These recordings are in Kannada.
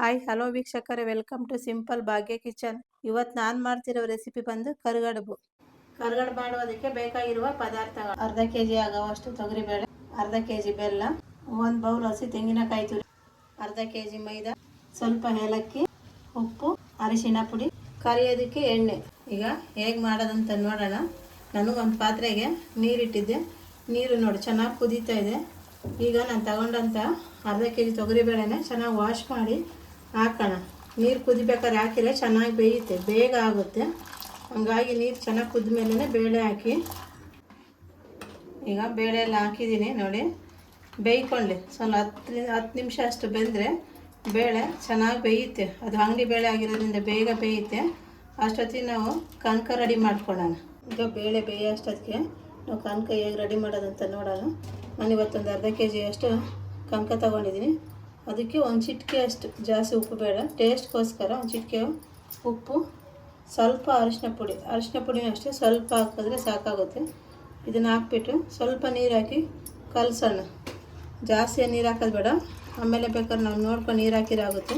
ಹಾಯ್ ಹಲೋ ವೀಕ್ಷಕರೇ welcome to simple Bhagya kitchen ಇವತ್ತು ನಾನು ಮಾಡ್ತಿರೋ ರೆಸಿಪಿ ಬಂದು ಕರ್ಗಡುಬು. ಕರಿಗಡುಬು ಮಾಡೋದಕ್ಕೆ ಬೇಕಾಗಿರುವ ಪದಾರ್ಥಗಳು. ಅರ್ಧ ಕೆ ಜಿ ಆಗುವಷ್ಟು ತೊಗರಿಬೇಳೆ, ಅರ್ಧ ಕೆ ಜಿ ಬೆಲ್ಲ, ಒಂದು ಬೌಲ್ ಹಸಿ ತೆಂಗಿನಕಾಯಿ ತುರಿ, ಅರ್ಧ ಕೆ ಜಿ ಮೈದಾ, ಸ್ವಲ್ಪ ಏಲಕ್ಕಿ, ಉಪ್ಪು ಅರಿಶಿಣ ಪುಡಿ, ಕರಿಯೋದಕ್ಕೆ ಎಣ್ಣೆ. ಈಗ ಹೇಗೆ ಮಾಡೋದಂತ ನೋಡೋಣ. ನಾನು ಒಂದು ಪಾತ್ರೆಗೆ ನೀರಿಟ್ಟಿದ್ದೆ. ನೀರು ನೋಡಿ ಚೆನ್ನಾಗಿ ಕುದೀತಾ ಇದೆ. ಈಗ ನಾನು ತಗೊಂಡಂಥ ಅರ್ಧ ಕೆ ಜಿ ತೊಗರಿಬೇಳೆನ ಚೆನ್ನಾಗಿ ವಾಶ್ ಮಾಡಿ ಹಾಕೋಣ. ನೀರು ಕುದಿಬೇಕಾದ್ರೆ ಹಾಕಿದ್ರೆ ಚೆನ್ನಾಗಿ ಬೇಯುತ್ತೆ. ಬೇಗ ಆಗುತ್ತೆ. ಹಂಗಾಗಿ ನೀರು ಚೆನ್ನಾಗಿ ಕುದ್ದ ಮೇಲೆ ಬೇಳೆ ಹಾಕಿ. ಈಗ ಬೇಳೆ ಎಲ್ಲ ಹಾಕಿದ್ದೀನಿ ನೋಡಿ. ಬೇಯ್ಕೊಳ್ಳಿ. ಸ್ವಲ್ಪ ಹತ್ತು ಹತ್ತು ನಿಮಿಷ ಅಷ್ಟು ಬೆಂದರೆ ಬೇಳೆ ಚೆನ್ನಾಗಿ ಬೇಯುತ್ತೆ. ಅದು ಅಂಗಡಿ ಬೇಳೆ ಆಗಿರೋದ್ರಿಂದ ಬೇಗ ಬೇಯುತ್ತೆ. ಅಷ್ಟೊತ್ತಿಗೆ ನಾವು ಕನಕ ರೆಡಿ ಮಾಡ್ಕೊಳ್ಳೋಣ. ಈಗ ಬೇಳೆ ಬೇಯೋ ಅಷ್ಟೊತ್ತಿಗೆ ನಾವು ಕನಕ ಹೇಗೆ ರೆಡಿ ಮಾಡೋದಂತ ನೋಡೋಣ. ನಾನು ಇವತ್ತೊಂದು ಅರ್ಧ ಕೆ ಜಿ ಅಷ್ಟು ಕನಕ ತೊಗೊಂಡಿದ್ದೀನಿ ಅದಕ್ಕೆ ಒಂದು ಚಿಟಿಕೆ ಅಷ್ಟು ಜಾಸ್ತಿ ಉಪ್ಪು ಬೇಡ. ಟೇಸ್ಟ್ಗೋಸ್ಕರ ಒಂದು ಚಿಟಿಕೆ ಉಪ್ಪು, ಸ್ವಲ್ಪ ಅರಿಶಿನ ಪುಡಿ. ಅರಿಶಿನ ಪುಡಿ ಅಷ್ಟೇ ಸ್ವಲ್ಪ ಹಾಕಿದ್ರೆ ಸಾಕಾಗುತ್ತೆ. ಇದನ್ನು ಹಾಕ್ಬಿಟ್ಟು ಸ್ವಲ್ಪ ನೀರು ಹಾಕಿ ಕಲಸೋಣ. ಜಾಸ್ತಿ ನೀರು ಹಾಕೋದು ಬೇಡ. ಆಮೇಲೆ ಬೇಕಾದ್ರೆ ನಾವು ನೋಡ್ಕೊಂಡು ನೀರು ಹಾಕಿರಾಗುತ್ತೆ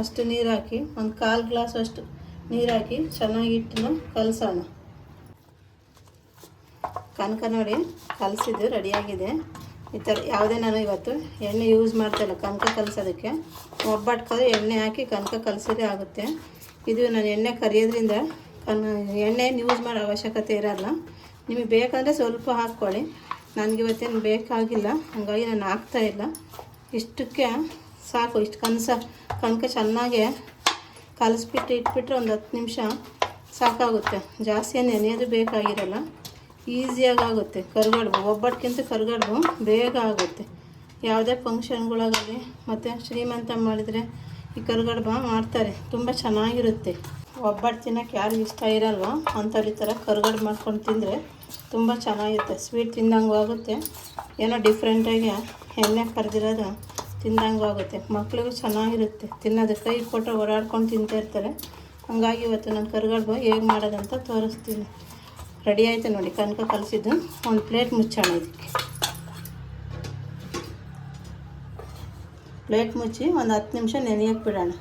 ಅಷ್ಟು ನೀರು ಹಾಕಿ, ಒಂದು ಕಾಲು ಗ್ಲಾಸ್ ಅಷ್ಟು ನೀರು ಹಾಕಿ ಚೆನ್ನಾಗಿ ಕಲಸೋಣ. ಕನಕ ನೋಡಿ ಕಲಸಿದ್ದು ರೆಡಿಯಾಗಿದೆ ಈ ಥರ ಯಾವುದೇ ನಾನು ಇವತ್ತು ಎಣ್ಣೆ ಯೂಸ್ ಮಾಡ್ತಾಯಿಲ್ಲ ಕನಕ ಕಲಸೋದಕ್ಕೆ. ಒಬ್ಬಟ್ಕಾದ್ರೆ ಎಣ್ಣೆ ಹಾಕಿ ಕನಕ ಕಲಸಿದ್ರೆ ಆಗುತ್ತೆ. ಇದು ನಾನು ಎಣ್ಣೆ ಕರಿಯೋದ್ರಿಂದ ಕನ್ ಎಣ್ಣೆಯನ್ನು ಯೂಸ್ ಮಾಡೋ ಅವಶ್ಯಕತೆ ಇರೋಲ್ಲ. ನಿಮಗೆ ಬೇಕಂದರೆ ಸ್ವಲ್ಪ ಹಾಕ್ಕೊಳ್ಳಿ. ನನಗೆ ಇವತ್ತೇನು ಬೇಕಾಗಿಲ್ಲ, ಹಾಗಾಗಿ ನಾನು ಹಾಕ್ತಾಯಿಲ್ಲ ಇಷ್ಟಕ್ಕೆ ಸಾಕು, ಇಷ್ಟು ಕನಸ, ಕನಕ ಚೆನ್ನಾಗೆ ಕಲಸಿಬಿಟ್ಟು ಇಟ್ಬಿಟ್ರೆ ಒಂದು ಹತ್ತು ನಿಮಿಷ ಸಾಕಾಗುತ್ತೆ. ಜಾಸ್ತಿ ಏನು ನೆನೆಯೋದು ಬೇಕಾಗಿರಲ್ಲ. ಈಸಿಯಾಗಿ ಆಗುತ್ತೆ. ಕರ್ಗಡ್ಬು ಒಬ್ಬಟ್ಟಿಗಿಂತ ಕರ್ಗಡ್ಬು ಬೇಗ ಆಗುತ್ತೆ. ಯಾವುದೇ ಫಂಕ್ಷನ್ಗಳಾಗಲಿ, ಮತ್ತು ಶ್ರೀಮಂತ ಮಾಡಿದರೆ ಈ ಕರ್ಗಡ್ಬ ಮಾಡ್ತಾರೆ. ತುಂಬ ಚೆನ್ನಾಗಿರುತ್ತೆ. ಒಬ್ಬಟ್ಟು ತಿನ್ನೋಕೆ ಯಾರಿಗೂ ಇಷ್ಟ ಇರಲ್ವ? ಅಂಥವ್ರು ಈ ಥರ ಕರ್ಗಡ್ಬು ಮಾಡ್ಕೊಂಡು ತಿಂದರೆ ತುಂಬ ಚೆನ್ನಾಗಿರುತ್ತೆ. ಸ್ವೀಟ್ ತಿಂದಂಗೂ ಆಗುತ್ತೆ. ಏನೋ ಡಿಫ್ರೆಂಟಾಗಿ ಎಣ್ಣೆ ಕರೆದಿರೋದು ತಿಂದಂಗೂ ಆಗುತ್ತೆ. ಮಕ್ಳಿಗೂ ಚೆನ್ನಾಗಿರುತ್ತೆ. ತಿನ್ನೋದು ಕೈ ಕೊಟ್ಟರೆ ಓಡಾಡ್ಕೊಂಡು ತಿಂತಾ ಇರ್ತಾರೆ. ಹಂಗಾಗಿ ಇವತ್ತು ನಾನು ಕರ್ಗಡ್ಬು ಹೇಗೆ ಮಾಡೋದಂತ ತೋರಿಸ್ತೀನಿ. ರೆಡಿ ಆಯಿತು ನೋಡಿ, ಕನಕ ಕಲಸಿದ್ದು. ಒಂದು ಪ್ಲೇಟ್ ಮುಚ್ಚೋಣ ಇದಕ್ಕೆ. ಪ್ಲೇಟ್ ಮುಚ್ಚಿ ಒಂದು ಹತ್ತು ನಿಮಿಷ ನೆನೆಯಕ್ಕೆ ಬಿಡೋಣ.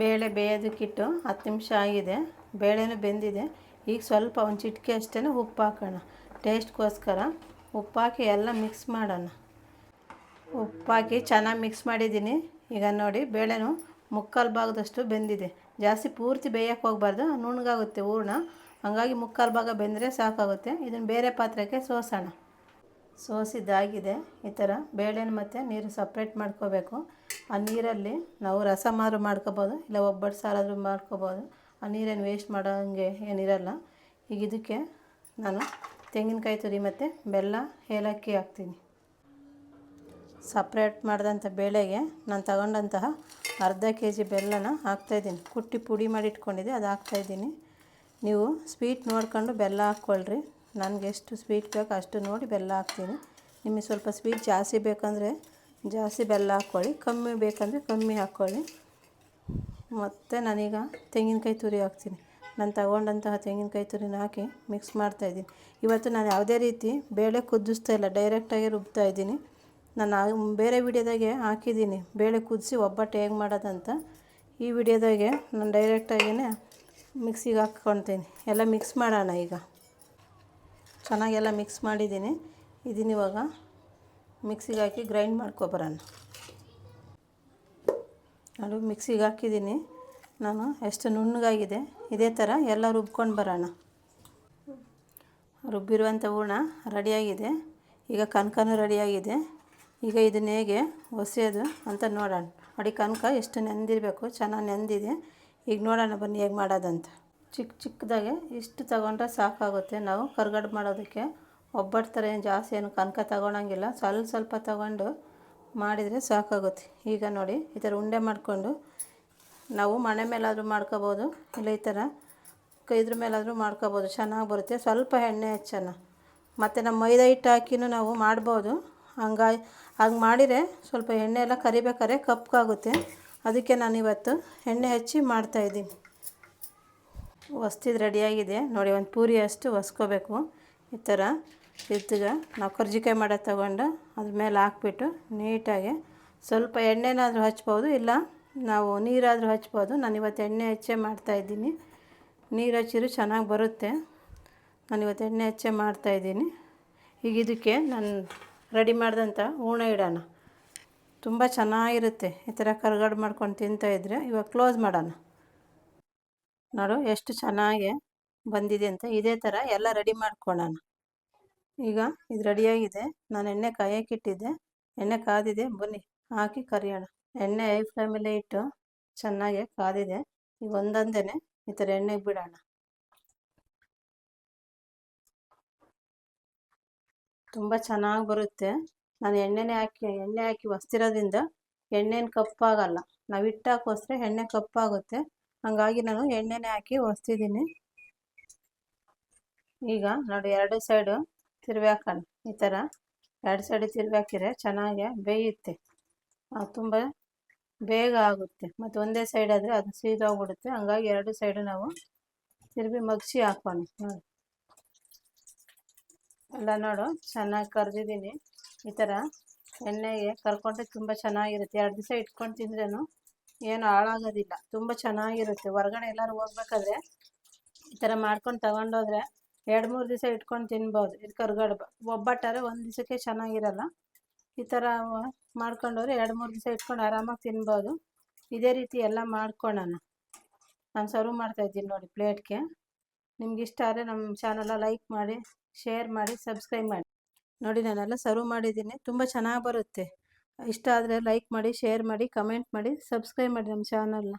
ಬೇಳೆ ಬೇಯೋದಕ್ಕಿಟ್ಟು ಹತ್ತು ನಿಮಿಷ ಆಗಿದೆ. ಬೇಳೆನೂ ಬೆಂದಿದೆ. ಈಗ ಸ್ವಲ್ಪ ಒಂದು ಚಿಟಿಕೆ ಅಷ್ಟೇ ಉಪ್ಪು ಹಾಕೋಣ. ಟೇಸ್ಟ್ಗೋಸ್ಕರ ಉಪ್ಪು ಹಾಕಿ ಎಲ್ಲ ಮಿಕ್ಸ್ ಮಾಡೋಣ. ಉಪ್ಪು ಹಾಕಿ ಚೆನ್ನಾಗಿ ಮಿಕ್ಸ್ ಮಾಡಿದ್ದೀನಿ. ಈಗ ನೋಡಿ, ಬೇಳೆನೂ ಮುಕ್ಕಾಲು ಭಾಗದಷ್ಟು ಬೆಂದಿದೆ. ಜಾಸ್ತಿ ಪೂರ್ತಿ ಬೇಯಕ್ಕೆ ಹೋಗಬಾರ್ದು, ನುಣ್ಣಗಾಗುತ್ತೆ ಹೂರ್ಣ ಹಾಗಾಗಿ ಮುಕ್ಕಾಲು ಭಾಗ ಬೆಂದರೆ ಸಾಕಾಗುತ್ತೆ. ಇದನ್ನು ಬೇರೆ ಪಾತ್ರೆಗೆ ಸೋಸೋಣ. ಸೋಸಿದ್ದಾಗಿದೆ. ಈ ಥರ ಬೇಳೆನ ಮತ್ತು ನೀರು ಸಪ್ರೇಟ್ ಮಾಡ್ಕೋಬೇಕು. ಆ ನೀರಲ್ಲಿ ನಾವು ರಸ ಮಾರು ಮಾಡ್ಕೋಬೋದು, ಇಲ್ಲ ಒಬ್ಬಟ್ಟು ಸಾರಾದರೂ ಮಾಡ್ಕೋಬೋದು. ಆ ನೀರೇನು ವೇಸ್ಟ್ ಮಾಡೋಂಗೆ ಏನಿರಲ್ಲ. ಈಗ ಇದಕ್ಕೆ ನಾನು ತೆಂಗಿನಕಾಯಿ ತುರಿ ಮತ್ತು ಬೆಲ್ಲ, ಏಲಕ್ಕಿ ಹಾಕ್ತೀನಿ. ಸಪ್ರೇಟ್ ಮಾಡಿದಂಥ ಬೇಳೆಗೆ ನಾನು ತಗೊಂಡಂತಹ ಅರ್ಧ ಕೆ ಜಿ ಬೆಲ್ಲನ ಹಾಕ್ತಾಯಿದ್ದೀನಿ ಕುಟ್ಟಿ ಪುಡಿ ಮಾಡಿ ಇಟ್ಕೊಂಡಿದ್ದೆ, ಅದು ಹಾಕ್ತಾಯಿದ್ದೀನಿ ನೀವು ಸ್ವೀಟ್ ನೋಡ್ಕೊಂಡು ಬೆಲ್ಲ ಹಾಕ್ಕೊಳ್ರಿ. ನನಗೆ ಎಷ್ಟು ಸ್ವೀಟ್ ಬೇಕು ಅಷ್ಟು ನೋಡಿ ಬೆಲ್ಲ ಹಾಕ್ತೀನಿ. ನಿಮಗೆ ಸ್ವಲ್ಪ ಸ್ವೀಟ್ ಜಾಸ್ತಿ ಬೇಕಂದರೆ ಜಾಸ್ತಿ ಬೆಲ್ಲ ಹಾಕ್ಕೊಳ್ಳಿ. ಕಮ್ಮಿ ಬೇಕಂದರೆ ಕಮ್ಮಿ ಹಾಕ್ಕೊಳ್ಳಿ. ಮತ್ತು ನಾನೀಗ ತೆಂಗಿನಕಾಯಿ ತುರಿ ಹಾಕ್ತೀನಿ. ನಾನು ತಗೊಂಡಂತಹ ತೆಂಗಿನಕಾಯಿ ತುರಿನ ಹಾಕಿ ಮಿಕ್ಸ್ ಮಾಡ್ತಾಯಿದ್ದೀನಿ ಇವತ್ತು ನಾನು ಯಾವುದೇ ರೀತಿ ಬೇಳೆ ಕುದಿಸ್ತಾ ಇಲ್ಲ ಡೈರೆಕ್ಟಾಗಿ ರುಬ್ತಾ ಇದ್ದೀನಿ. ನಾನು ಬೇರೆ ವಿಡಿಯೋದಾಗೆ ಹಾಕಿದ್ದೀನಿ. ಬೇಳೆ ಕುದಿಸಿ ಒಬ್ಬಟ್ಟು ಹೇಗೆ ಮಾಡೋದಂತ ಈ ವಿಡಿಯೋದಾಗೆ ನಾನು ಡೈರೆಕ್ಟಾಗಿಯೇ ಮಿಕ್ಸಿಗೆ ಹಾಕ್ಕೊತೀನಿ ಎಲ್ಲ ಮಿಕ್ಸ್ ಮಾಡೋಣ ಈಗ. ಚೆನ್ನಾಗೆಲ್ಲ ಮಿಕ್ಸ್ ಮಾಡಿದ್ದೀನಿ. ಇದನ್ನ ಇವಾಗ. ಮಿಕ್ಸಿಗೆ ಹಾಕಿ ಗ್ರೈಂಡ್ ಮಾಡ್ಕೊಬರೋಣ ನಾನು ಮಿಕ್ಸಿಗೆ ಹಾಕಿದ್ದೀನಿ. ನಾನು ಎಷ್ಟು ನುಣ್ಣಗಾಗಿದೆ. ಇದೇ ಥರ ಎಲ್ಲ ರುಬ್ಕೊಂಡು ಬರೋಣ. ರುಬ್ಬಿರುವಂಥ ಹೂರ್ಣ ರೆಡಿಯಾಗಿದೆ. ಈಗ ಕನಕನೂ ರೆಡಿಯಾಗಿದೆ. ಈಗ ಇದನ್ನ ಹೇಗೆ ಒಸೆಯೋದು ಅಂತ ನೋಡೋಣ. ನೋಡಿ, ಕನಕ ಎಷ್ಟು ನೆಂದಿರಬೇಕು. ಚೆನ್ನಾಗಿ ನೆಂದಿದೆ. ಈಗ ನೋಡೋಣ ಬನ್ನಿ ಹೇಗೆ ಮಾಡೋದಂತ. ಚಿಕ್ಕ ಚಿಕ್ಕದಾಗೆ ಇಷ್ಟು ತಗೊಂಡ್ರೆ ಸಾಕಾಗುತ್ತೆ. ನಾವು ಕರ್ಗಡ್ ಮಾಡೋದಕ್ಕೆ ಒಬ್ಬಟ್ಟು ಥರ ಏನು ಜಾಸ್ತಿ ಏನು ಕನಕ ತಗೊಳಂಗಿಲ್ಲ. ಸ್ವಲ್ಪ ಸ್ವಲ್ಪ ತಗೊಂಡು ಮಾಡಿದರೆ ಸಾಕಾಗುತ್ತೆ. ಈಗ ನೋಡಿ ಈ ಥರ ಉಂಡೆ ಮಾಡಿಕೊಂಡು ನಾವು ಮಣೆ ಮೇಲಾದರೂ ಮಾಡ್ಕೋಬೋದು. ಇಲ್ಲ ಈ ಥರ ಇದ್ರ ಮೇಲಾದರೂ ಮಾಡ್ಕೋಬೋದು. ಚೆನ್ನಾಗಿ ಬರುತ್ತೆ. ಸ್ವಲ್ಪ ಎಣ್ಣೆ ಹೆಚ್ಚನ ಮತ್ತು ನಮ್ಮ ಮೈದಾ ಹಿಟ್ಟು ಹಾಕಿನೂ ನಾವು ಮಾಡ್ಬೋದು. ಹಂಗಾಗಿ ಹಂಗೆ ಮಾಡಿದರೆ ಸ್ವಲ್ಪ ಎಣ್ಣೆ ಎಲ್ಲ ಕರಿಬೇಕಾದ್ರೆ ಕಪ್ಪಗಾಗುತ್ತೆ ಅದಕ್ಕೆ ನಾನು ಇವತ್ತು ಎಣ್ಣೆ ಹಚ್ಚಿ ಮಾಡ್ತಾಯಿದ್ದೀನಿ ಹೊಸ್ತಿದ್ದು ರೆಡಿಯಾಗಿದೆ. ನೋಡಿ, ಒಂದು ಪೂರಿ ಅಷ್ಟು ಹೊಸ್ಕೋಬೇಕು. ಈ ಥರ ಇದ್ದಾಗ ನಾವು ಕರ್ಜಿಕಾಯಿ ಮಾಡೋದು ತಗೊಂಡು ಅದ್ರ ಮೇಲೆ ಹಾಕ್ಬಿಟ್ಟು ನೀಟಾಗಿ ಸ್ವಲ್ಪ ಎಣ್ಣೆನಾದರೂ ಹಚ್ಬೋದು, ಇಲ್ಲ ನಾವು ನೀರಾದರೂ ಹಚ್ಬೋದು. ನಾನು ಇವತ್ತು ಎಣ್ಣೆ ಹಚ್ಚೇ ಮಾಡ್ತಾಯಿದ್ದೀನಿ ನೀರು ಹಚ್ಚಿದ್ರು ಚೆನ್ನಾಗಿ ಬರುತ್ತೆ. ನಾನು ಇವತ್ತು ಎಣ್ಣೆ ಹಚ್ಚೇ ಮಾಡ್ತಾಯಿದ್ದೀನಿ ಈಗ ಇದಕ್ಕೆ ನಾನು ರೆಡಿ ಮಾಡಿದಂಥ ಹೂಣ ಇಡೋಣ. ತುಂಬ ಚೆನ್ನಾಗಿರುತ್ತೆ. ಈ ಥರ ಕರ್ಗಡ್ ಮಾಡ್ಕೊಂಡು ತಿಂತಾಯಿದ್ರೆ ಇವಾಗ ಕ್ಲೋಸ್ ಮಾಡೋಣ. ನೋಡು ಎಷ್ಟು ಚೆನ್ನಾಗಿ ಬಂದಿದೆ ಅಂತ ಇದೇ ಥರ ಎಲ್ಲ ರೆಡಿ ಮಾಡ್ಕೊಳ್ಳೋಣ ಈಗ ಇದು ರೆಡಿಯಾಗಿದೆ ನಾನು ಎಣ್ಣೆ ಕಾಯಕ್ಕಿಟ್ಟಿದ್ದೆ ಎಣ್ಣೆ ಕಾದಿದೆ. ಬನ್ನಿ, ಹಾಕಿ ಕರಿಯೋಣ. ಎಣ್ಣೆ ಐ ಫ್ಲೇಮಲ್ಲೇ ಇಟ್ಟು ಚೆನ್ನಾಗಿ ಕಾದಿದೆ. ಈಗ ಒಂದೊಂದೇ ಈ ಥರ ಎಣ್ಣೆಗೆ ಬಿಡೋಣ. ತುಂಬ ಚೆನ್ನಾಗಿ ಬರುತ್ತೆ. ನಾನು ಎಣ್ಣೆನೇ ಹಾಕಿ, ಎಣ್ಣೆ ಹಾಕಿ ಹೊಸ್ತಿರೋದ್ರಿಂದ ಎಣ್ಣೆನ ಕಪ್ಪಾಗಲ್ಲ. ನಾವು ಹಿಟ್ಟಾಕಿ ಹೊಸ್ರೆ ಎಣ್ಣೆ ಕಪ್ಪಾಗುತ್ತೆ. ಹಾಗಾಗಿ ನಾನು ಎಣ್ಣೆನೇ ಹಾಕಿ ಹೊಸ್ತಿದ್ದೀನಿ ಈಗ ನೋಡಿ ಎರಡು ಸೈಡು ತಿರುವಿ ಹಾಕೋಣ ಈ ಥರ ಎರಡು ಸೈಡು ತಿರುವಿ ಹಾಕಿದ್ರೆ ಚೆನ್ನಾಗಿ ಬೇಯುತ್ತೆ. ತುಂಬ ಬೇಗ ಆಗುತ್ತೆ. ಮತ್ತು ಒಂದೇ ಸೈಡ್ ಆದರೆ ಅದು ಸೀದೋಗ್ಬಿಡುತ್ತೆ. ಹಂಗಾಗಿ ಎರಡು ಸೈಡು ನಾವು ತಿರುವಿ ಮಗ್ಸಿ ಹಾಕೋಣ. ನೋಡಿ. ಎಲ್ಲ ನೋಡು, ಚೆನ್ನಾಗಿ ಕರೆದಿದ್ದೀನಿ. ಈ ಥರ ಎಣ್ಣೆಗೆ ಕರ್ಕೊಂಡ್ರೆ ತುಂಬ ಚೆನ್ನಾಗಿರುತ್ತೆ. ಎರಡು ದಿವಸ ಇಟ್ಕೊಂಡು ತಿಂದ್ರೂ ಏನು ಹಾಳಾಗೋದಿಲ್ಲ. ತುಂಬ ಚೆನ್ನಾಗಿರುತ್ತೆ. ಹೊರ್ಗಡೆ ಎಲ್ಲರೂ ಹೋಗ್ಬೇಕಾದ್ರೆ ಈ ಥರ ಮಾಡ್ಕೊಂಡು ತಗೊಂಡೋದ್ರೆ ಎರಡು, ಮೂರು ದಿವಸ ಇಟ್ಕೊಂಡು ತಿನ್ಬೋದು. ಇದು ಕರ್ಗಡ್ಬ. ಒಬ್ಬಟ್ಟಾರೆ ಒಂದು ದಿವಸಕ್ಕೆ ಚೆನ್ನಾಗಿರಲ್ಲ. ಈ ಥರ ಮಾಡ್ಕೊಂಡೋದ್ರೆ ಎರಡು, ಮೂರು ದಿವಸ ಇಟ್ಕೊಂಡು ಆರಾಮಾಗಿ ತಿನ್ಬೋದು. ಇದೇ ರೀತಿ ಎಲ್ಲ ಮಾಡ್ಕೊಳ್ಳೋಣ ನಾನು ಸರ್ವ್ ಮಾಡ್ತಾ ಇದ್ದೀನಿ ನೋಡಿ ಪ್ಲೇಟ್ಗೆ. ನಿಮ್ಗೆ ಇಷ್ಟ ಆದರೆ ನಮ್ಮ ಚಾನಲ ಲೈಕ್ ಮಾಡಿ, ಶೇರ್ ಮಾಡಿ, ಸಬ್ಸ್ಕ್ರೈಬ್ ಮಾಡಿ. ನೋಡಿ ನಾನೆಲ್ಲ ಸರ್ವ್ ಮಾಡಿದ್ದೀನಿ. ತುಂಬ ಚೆನ್ನಾಗಿ ಬರುತ್ತೆ. ಇಷ್ಟ ಆದರೆ ಲೈಕ್ ಮಾಡಿ ಶೇರ್ ಮಾಡಿ ಕಮೆಂಟ್ ಮಾಡಿ ಸಬ್ಸ್ಕ್ರೈಬ್ ಮಾಡಿ ನಮ್ಮ ಚಾನಲ್ನ